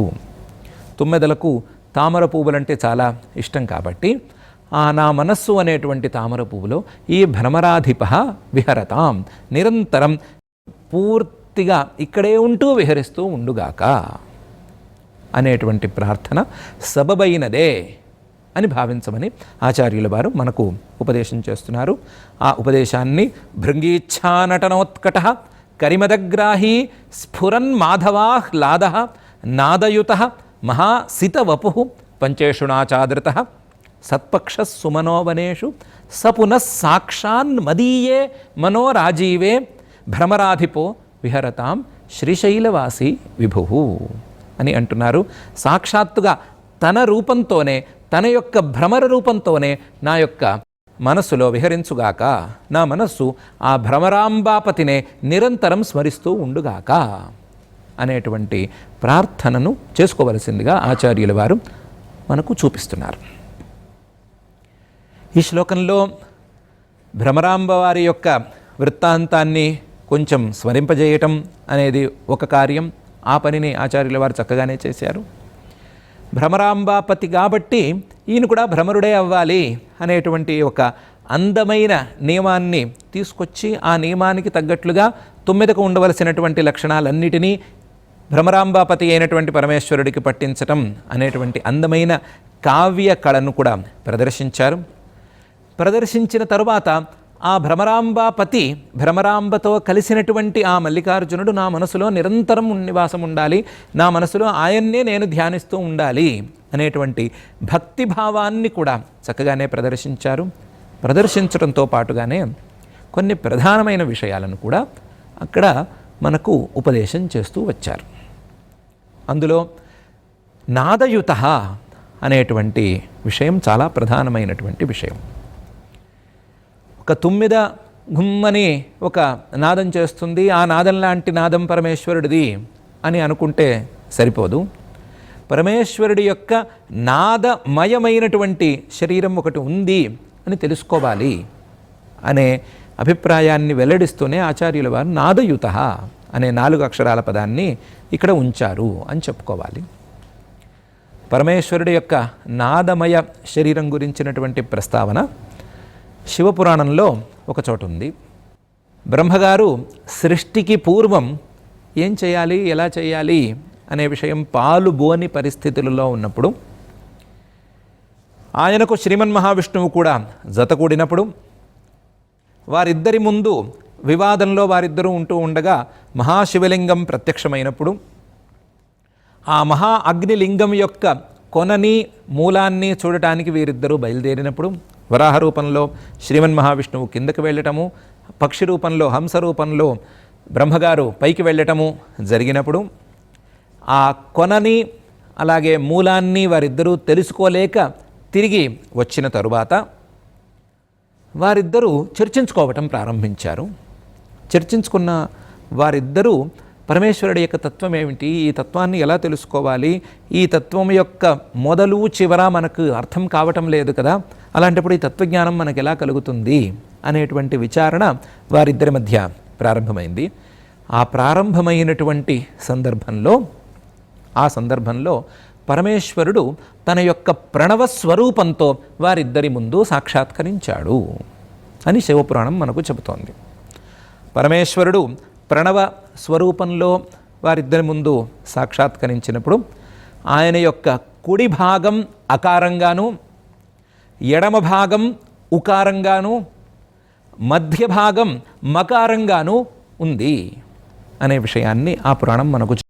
ఉండదు తుమ్మెదలకు తామర పువ్వులంటే చాలా ఇష్టం కాబట్టి ఆ నా మనస్సు అనేటువంటి తామర పువ్వులో ఈ భ్రమరాధిప విహరతాం. నిరంతరం పూర్తిగా ఇక్కడే ఉంటూ విహరిస్తూ ఉండుగాక అనేటువంటి ప్రార్థన సబబైనదే అని భావించమని ఆచార్యుల వారు మనకు ఉపదేశం చేస్తున్నారు. ఆ ఉపదేశాన్ని భృంగీచ్ఛానటనోత్కట కరిమదగ్రాహీ స్ఫురన్ మాధవాహ్లాద నాదయుత మహాసితవపు పంచేషుణాచాదృత సత్పక్ష సుమనోవనేషు స పునః సాక్షాన్ మదీయే మనోరాజీవే భ్రమరాధిపో విహరతాం శ్రీశైలవాసి విభు అని అంటున్నారు. సాక్షాత్తుగా తన రూపంతోనే తన యొక్క భ్రమర రూపంతోనే నా యొక్క మనస్సులో విహరించుగాక నా మనస్సు ఆ భ్రమరాంబాపతినే నిరంతరం స్మరిస్తూ ఉండుగాక. అనేటువంటి ప్రార్థనను చేసుకోవలసిందిగా ఆచార్యుల వారు మనకు చూపిస్తున్నారు. ఈ శ్లోకంలో భ్రమరాంబ వారి యొక్క వృత్తాంతాన్ని కొంచెం స్మరింపజేయటం అనేది ఒక కార్యం. ఆ పనిని ఆచార్యుల వారు చక్కగానే చేశారు. భ్రమరాంబాపతి కాబట్టి ఈయన కూడా భ్రమరుడే అవ్వాలి అనేటువంటి ఒక అందమైన నియమాన్ని తీసుకొచ్చి ఆ నియమానికి తగ్గట్లుగా తొమ్మిదకు ఉండవలసినటువంటి లక్షణాలన్నిటినీ భ్రమరాంబాపతి అయినటువంటి పరమేశ్వరుడికి పట్టించటం అనేటువంటి అందమైన కావ్య కళను కూడా ప్రదర్శించారు. ప్రదర్శించిన తరువాత ఆ భ్రమరాంబాపతి భ్రమరాంబతో కలిసినటువంటి ఆ మల్లికార్జునుడు నా మనసులో నిరంతరం నివాసం ఉండాలి నా మనసులో ఆయన్నే నేను ధ్యానిస్తూ ఉండాలి అనేటువంటి భక్తి భావాన్ని కూడా చక్కగానే ప్రదర్శించారు. ప్రదర్శించడంతో పాటుగానే కొన్ని ప్రధానమైన విషయాలను కూడా అక్కడ మనకు ఉపదేశం చేస్తూ వచ్చారు. అందులో నాదయుత అనేటువంటి విషయం చాలా ప్రధానమైనటువంటి విషయం. ఒక తుమ్మిద గుమ్మని ఒక నాదం చేస్తుంది ఆ నాదం లాంటి నాదం పరమేశ్వరుడిది అని అనుకుంటే సరిపోదు. పరమేశ్వరుడి యొక్క నాదమయమైనటువంటి శరీరం ఒకటి ఉంది అని తెలుసుకోవాలి అనే అభిప్రాయాన్ని వెల్లడిస్తూనే ఆచార్యుల వారు నాదయుత అనే నాలుగు అక్షరాల పదాన్ని ఇక్కడ ఉంచారు అని చెప్పుకోవాలి. పరమేశ్వరుడి యొక్క నాదమయ శరీరం గురించినటువంటి ప్రస్తావన శివపురాణంలో ఒకచోట ఉంది. బ్రహ్మగారు సృష్టికి పూర్వం ఏం చేయాలి ఎలా చేయాలి అనే విషయం పాలుబోని పరిస్థితులలో ఉన్నప్పుడు ఆయనకు శ్రీమన్ మహావిష్ణువు కూడా జతకూడినప్పుడు వారిద్దరి ముందు వివాదంలో వారిద్దరూ ఉంటూ ఉండగా మహాశివలింగం ప్రత్యక్షమైనప్పుడు ఆ మహా అగ్నిలింగం యొక్క కొనని మూలాన్ని చూడటానికి వీరిద్దరూ బయలుదేరినప్పుడు వరాహ రూపంలో శ్రీమన్ మహావిష్ణువు కిందకు వెళ్ళటము పక్షి రూపంలో హంస రూపంలో బ్రహ్మగారు పైకి వెళ్ళటము జరిగినప్పుడు ఆ కొనని అలాగే మూలాన్ని వారిద్దరూ తెలుసుకోలేక తిరిగి వచ్చిన తరువాత వారిద్దరూ చర్చించుకోవటం ప్రారంభించారు. చర్చించుకున్న వారిద్దరూ పరమేశ్వరుడి యొక్క తత్వం ఏమిటి? ఈ తత్వాన్ని ఎలా తెలుసుకోవాలి? ఈ తత్వం యొక్క మొదలు చివర మనకు అర్థం కావటం లేదు కదా? అలాంటప్పుడు ఈ తత్వజ్ఞానం మనకు ఎలా కలుగుతుంది? అనేటువంటి విచారణ వారిద్దరి మధ్య ప్రారంభమైంది. ఆ ప్రారంభమైనటువంటి సందర్భంలో ఆ సందర్భంలో పరమేశ్వరుడు తన యొక్క ప్రణవ స్వరూపంతో వారిద్దరి ముందు సాక్షాత్కరించాడు అని శివపురాణం మనకు చెబుతోంది. పరమేశ్వరుడు ప్రణవ స్వరూపంలో వారిద్దరి ముందు సాక్షాత్కరించినప్పుడు ఆయన యొక్క కుడి భాగం అకారంగాను ఎడమ భాగం ఉకారంగాను మధ్య భాగం మకారంగాను ఉంది అనే విషయాన్ని ఆ పురాణం మనకు